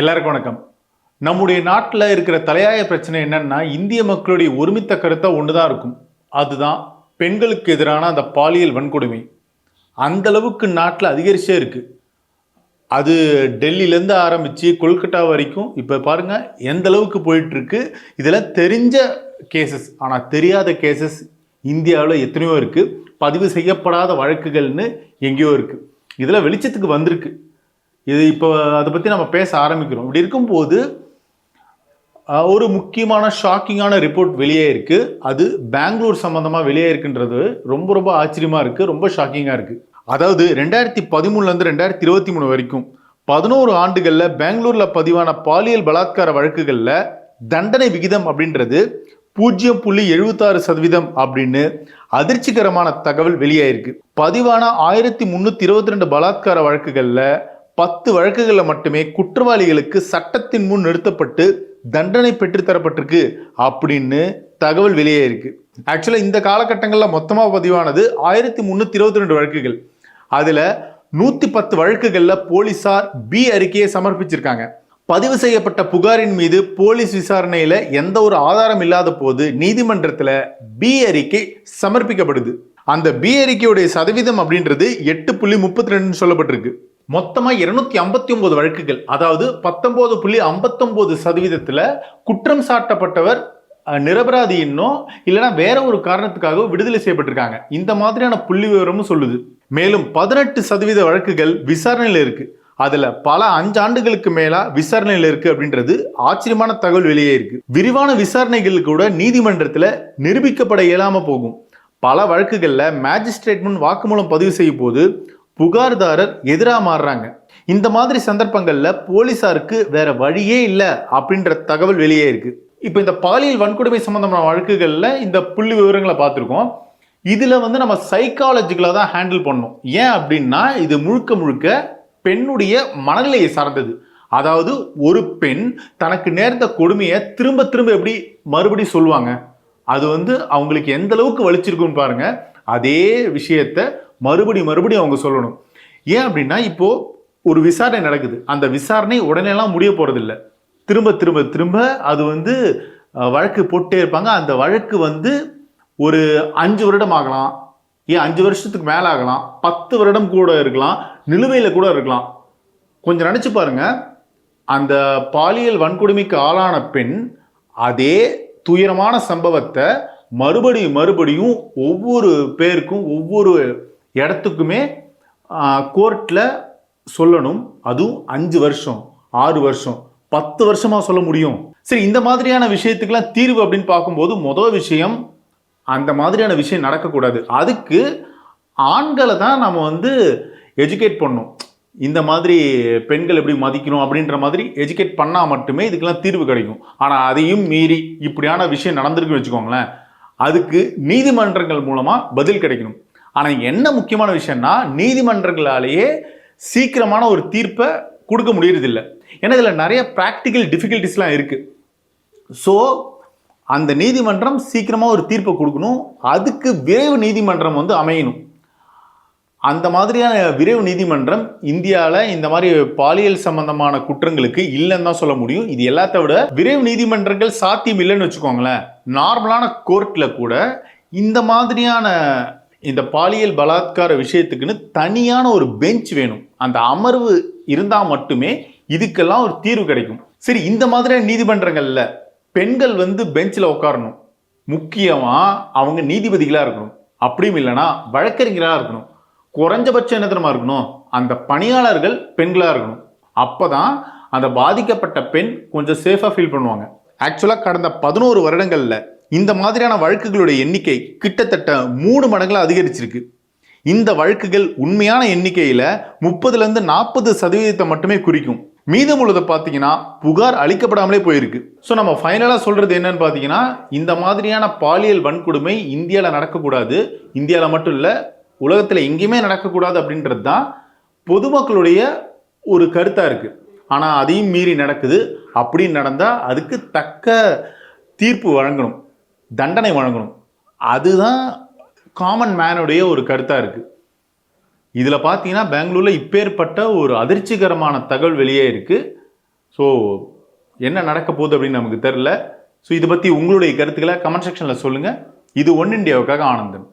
எல்லாருக்கும் வணக்கம். நம்முடைய நாட்டில் இருக்கிற தலையாய பிரச்சனை என்னன்னா இந்திய மக்களுடைய ஒருமித்த கருத்தை ஒன்று தான் இருக்கும். அதுதான் பெண்களுக்கு எதிரான அந்த பாலியல் வன்கொடுமை. அந்த அளவுக்கு நாட்டில் அதிகரிச்சே இருக்குது அது டெல்லியிலேருந்து ஆரம்பித்து கொல்கட்டா வரைக்கும் இப்போ பாருங்கள் எந்த அளவுக்கு போயிட்டுருக்கு இதெல்லாம் தெரிஞ்ச கேசஸ் ஆனால் தெரியாத கேசஸ் இந்தியாவில் எத்தனையோ இருக்குது பதிவு செய்யப்படாத வழக்குகள்னு எங்கேயோ இருக்குது இதெல்லாம் வெளிச்சத்துக்கு வந்திருக்கு. இது இப்போ அதை பற்றி நம்ம பேச ஆரம்பிக்கிறோம். இப்படி இருக்கும்போது ஒரு முக்கியமான ஷாக்கிங்கான ரிப்போர்ட் வெளியே இருக்கு. அது பெங்களூர் சம்மந்தமாக வெளியே இருக்குன்றது ரொம்ப ரொம்ப ஆச்சரியமாக இருக்குது ரொம்ப ஷாக்கிங்காக இருக்குது அதாவது ரெண்டாயிரத்தி பதிமூணுலேருந்து ரெண்டாயிரத்தி இருபத்தி மூணு வரைக்கும் பதினோரு ஆண்டுகளில் பெங்களூரில் பதிவான பாலியல் பலாத்கார வழக்குகளில் தண்டனை விகிதம் அப்படின்றது பூஜ்ஜியம் புள்ளி எழுபத்தாறு சதவீதம் அப்படின்னு அதிர்ச்சிகரமான தகவல் வெளியாயிருக்கு பதிவான ஆயிரத்தி முந்நூற்றி இருபத்தி ரெண்டு பலாத்கார வழக்குகளில் பத்து வழக்குகளில் மட்டுமே குற்றவாளிகளுக்கு சட்டத்தின் முன் நிறுத்தப்பட்டு தண்டனை பெற்றுத்தரப்பட்டிருக்கு அப்படின்னு தகவல் வெளியே இருக்கு. ஆக்சுவலாக இந்த காலகட்டங்களில் மொத்தமாக பதிவானது ஆயிரத்தி முந்நூற்றி இருபத்தி ரெண்டு வழக்குகள். அதில் நூற்றி பத்து வழக்குகளில் போலீசார் பி அறிக்கையை சமர்ப்பிச்சிருக்காங்க. பதிவு செய்யப்பட்ட புகாரின் மீது போலீஸ் விசாரணையில் எந்த ஒரு ஆதாரம் இல்லாத போது நீதிமன்றத்தில் பி அறிக்கை சமர்ப்பிக்கப்படுது. அந்த பி அறிக்கையுடைய சதவீதம் அப்படின்றது எட்டு புள்ளி முப்பத்தி ரெண்டுன்னு சொல்லப்பட்டிருக்கு. மொத்தமாக இருநூத்தி ஐம்பத்தி ஒன்பது வழக்குகள். அதாவது பத்தொன்பது புள்ளி ஐம்பத்தொன்பது சதவீதத்தில் குற்றம் சாட்டப்பட்டவர் நிரபராதி இன்னும் இல்லைன்னா வேற ஒரு காரணத்துக்காக விடுதலை செய்யப்பட்டிருக்காங்க. இந்த மாதிரியான புள்ளி விவரமும் சொல்லுது. மேலும் பதினெட்டு சதவீத வழக்குகள் விசாரணையில் இருக்கு. அதுல பல அஞ்சு ஆண்டுகளுக்கு மேலா விசாரணையில் இருக்கு அப்படின்றது ஆச்சரியமான தகவல் வெளியே இருக்கு. விரிவான விசாரணைகள் கூட நீதிமன்றத்தில் நிரூபிக்கப்பட இயலாம போகும். பல வழக்குகளில் மேஜிஸ்ட்ரேட் முன் வாக்குமூலம் பதிவு செய்யும் போது புகார்தாரர் எதிராக மாறுறாங்க. இந்த மாதிரி சந்தர்ப்பங்களில் போலீசாருக்கு வேற வழியே இல்லை அப்படின்ற தகவல் வெளியே இருக்கு. இப்போ இந்த பாலியல் வன்கொடுமை சம்பந்தமான வழக்குகளில் இந்த புள்ளி விவரங்களை பார்த்துருக்கோம். இதில் வந்து நம்ம சைக்காலஜிக்கலாக தான் ஹேண்டில் பண்ணணும். ஏன் அப்படின்னா இது முழுக்க முழுக்க பெண்ணுடைய மனநிலையை சார்ந்தது. அதாவது ஒரு பெண் தனக்கு நேர்ந்த கொடுமையை திரும்ப திரும்ப எப்படி மறுபடி சொல்லுவாங்க? அது வந்து அவங்களுக்கு எந்த அளவுக்கு வலிச்சிருக்குன்னு பாருங்க. அதே விஷயத்த மறுபடி மறுபடியும் அவங்க சொல்லணும். ஏன் அப்படின்னா இப்போது ஒரு விசாரணை நடக்குது. அந்த விசாரணை உடனேலாம் முடிய போகிறதில்ல திரும்ப திரும்ப திரும்ப அது வந்து வழக்கு போட்டே இருப்பாங்க. அந்த வழக்கு வந்து ஒரு அஞ்சு வருடம் ஆகலாம். ஏன் அஞ்சு வருஷத்துக்கு மேலே ஆகலாம். பத்து வருடம் கூட இருக்கலாம். நிலுவையில் கூட இருக்கலாம். கொஞ்சம் நினச்சி பாருங்க. அந்த பாலியல் வன்கொடுமைக்கு ஆளான பெண் அதே துயரமான சம்பவத்தை மறுபடியும் மறுபடியும் ஒவ்வொரு பேருக்கும் ஒவ்வொரு இடத்துக்குமே கோர்ட்டில் சொல்லணும். அதுவும் அஞ்சு வருஷம் ஆறு வருஷம் பத்து வருஷமாக சொல்ல முடியும். சரி இந்த மாதிரியான விஷயத்துக்கெல்லாம் தீர்வு அப்படின்னு பார்க்கும்போது முதல் விஷயம் அந்த மாதிரியான விஷயம் நடக்கக்கூடாது. அதுக்கு ஆண்களை தான் நம்ம வந்து எஜுகேட் பண்ணணும். இந்த மாதிரி பெண்கள் எப்படி மதிக்கணும் அப்படின்ற மாதிரி எஜுகேட் பண்ணால் மட்டுமே இதுக்கெல்லாம் தீர்வு கிடைக்கும். ஆனால் அதையும் மீறி இப்படியான விஷயம் நடந்திருக்குன்னு வச்சுக்கோங்களேன் அதுக்கு நீதிமன்றங்கள் மூலமாக பதில் கிடைக்கணும். ஆனால் என்ன முக்கியமான விஷயம்னா நீதிமன்றங்களாலேயே சீக்கிரமான ஒரு தீர்ப்பை கொடுக்க முடியறதில்ல. ஏன்னா இதில் நிறைய ப்ராக்டிக்கல் டிஃபிகல்ட்டிஸ்லாம் இருக்குது ஸோ அந்த நீதிமன்றம் சீக்கிரமாக ஒரு தீர்ப்பை கொடுக்கணும். அதுக்கு விரைவு நீதிமன்றம் வந்து அமையணும். அந்த மாதிரியான விரைவு நீதிமன்றம் இந்தியாவில் இந்த மாதிரி பாலியல் சம்பந்தமான குற்றங்களுக்கு இல்லைன்னு தான் சொல்ல முடியும். இது எல்லாத்த விட விரைவு நீதிமன்றங்கள் சாத்தியம் இல்லைன்னு வச்சுக்கோங்களேன். நார்மலான கோர்ட்டில் கூட இந்த மாதிரியான இந்த பாலியல் பலாத்கார விஷயத்துக்குன்னு தனியான ஒரு பெஞ்ச் வேணும். அந்த அமர்வு இருந்தால் மட்டுமே இதுக்கெல்லாம் ஒரு தீர்வு கிடைக்கும். சரி இந்த மாதிரியான நீதிமன்றங்கள்ல பெண்கள் வந்து பெஞ்சில் உட்காரணும் முக்கியமாக அவங்க நீதிபதிகளாக இருக்கணும். அப்படியும் இல்லைன்னா வழக்கறிஞராக இருக்கணும். குறைஞ்சபட்சம் என்ன தெரியுமா இருக்கணும்? அந்த பணியாளர்கள் பெண்களாக இருக்கணும். அப்போ தான் அந்த பாதிக்கப்பட்ட பெண் கொஞ்சம் சேஃபாக ஃபீல் பண்ணுவாங்க. ஆக்சுவலாக கடந்த பதினோரு வருடங்களில் இந்த மாதிரியான வழக்குகளுடைய எண்ணிக்கை கிட்டத்தட்ட மூணு மடங்கில் அதிகரிச்சிருக்கு. இந்த வழக்குகள் உண்மையான எண்ணிக்கையில் முப்பதுலேருந்து நாற்பது சதவீதத்தை மட்டுமே குறிக்கும். மீதமுள்ளதை பார்த்தீங்கன்னா புகார் அளிக்கப்படாமலே போயிருக்கு. ஸோ நம்ம ஃபைனலாக சொல்கிறது என்னன்னு பார்த்தீங்கன்னா இந்த மாதிரியான பாலியல் வன்கொடுமை இந்தியாவில் நடக்கக்கூடாது. இந்தியாவில் மட்டும் இல்லை உலகத்தில் எங்கேயுமே நடக்கக்கூடாது அப்படின்றது தான் பொதுமக்களுடைய ஒரு கருத்தாக இருக்குது ஆனால் அதையும் மீறி நடக்குது. அப்படின்னு நடந்தால் அதுக்கு தக்க தீர்ப்பு வழங்கணும். தண்டனை வழங்கணும். அதுதான் காமன் மேனுடைய ஒரு கருத்தாக இருக்குது இதில் பார்த்தீங்கன்னா பெங்களூரில் இப்பேற்பட்ட ஒரு அதிர்ச்சிகரமான தகவல் வெளியே இருக்குது ஸோ என்ன நடக்க போகுது அப்படின்னு நமக்கு தெரில ஸோ இதை பற்றி உங்களுடைய கருத்துக்களை கமெண்ட் செக்ஷனில் சொல்லுங்கள் இது ஒன் இண்டியாவுக்காக ஆனந்தன்.